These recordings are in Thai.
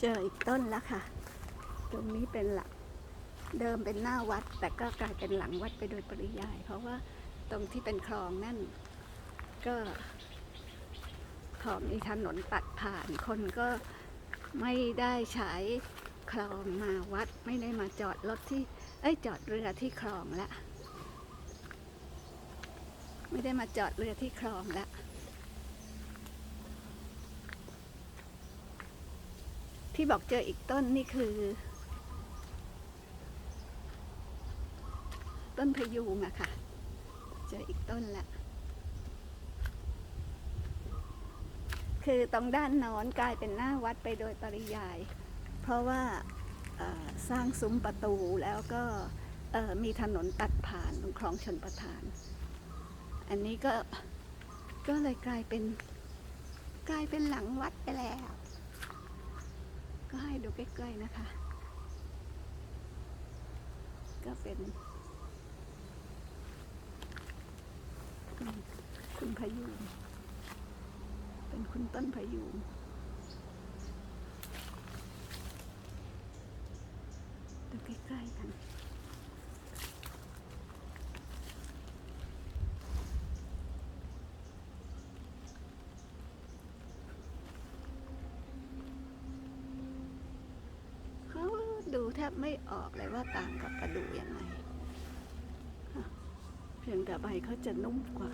เจออีกต้นแล้วค่ะ ตรงนี้เป็นหลักเดิมเป็นหน้าวัด แต่ก็กลายเป็นหลังวัดไปโดยปริยาย เพราะว่าตรงที่เป็นคลองนั่น ก็คลองมีถนนตัดผ่านคนก็ไม่ได้ใช้คลองมาวัดไม่ได้มาจอดรถที่เอ้ยจอดเรือที่คลองละ ไม่ได้มาจอดเรือที่คลองละ ที่บอกเจออีกต้นนี่คือ ต้นพยูงอะค่ะ เจออีกต้นละ คือตรงด้านน้นกลายเป็นหน้าวัดไปโดยปริยาย เพราะว่าสร้างซุ้มประตูแล้วก็มีถนนตัดผ่านคลองชนประทาน อันนี้ก็ก็เลยกลายเป็นกลายเป็นหลังวัดไปแล้ว ก็ให้ดูใกล้ๆนะคะ ก็เป็นคุณพายุเป็นคุณต้นพายุงดูใกล้ๆกัน เขาดูแท บไม่ออกเลยว่าต่างกับประดู่ยังไงเพียงแต่ใบเขาจะนุ่มกว่า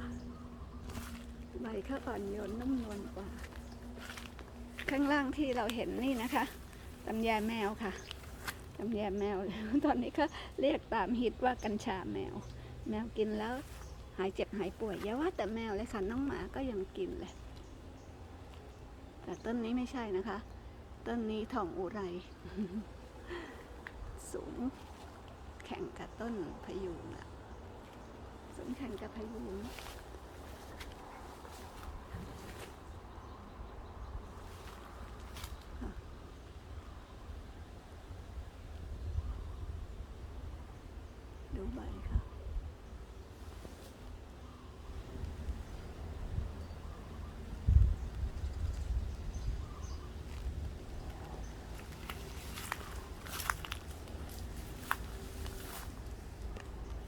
ใบเขาอ่อนโยนนุ่มนวลกว่า ข้างล่างที่เราเห็นนี่นะคะตำแยแมวค่ะตำแยแมว ตอนนี้เขาเรียกตามฮิตว่ากัญชาแมว แมวกินแล้วหายเจ็บหายป่วยอย่าว่าแต่แมวเลยค่ะน้องหมาก็ยังกินเลยแต่ต้นนี้ไม่ใช่นะคะ ต้นนี้ทองอุไร สูงแข่ง กับต้นพยูงอะสำคัญกับพยูงดูใบค่ะ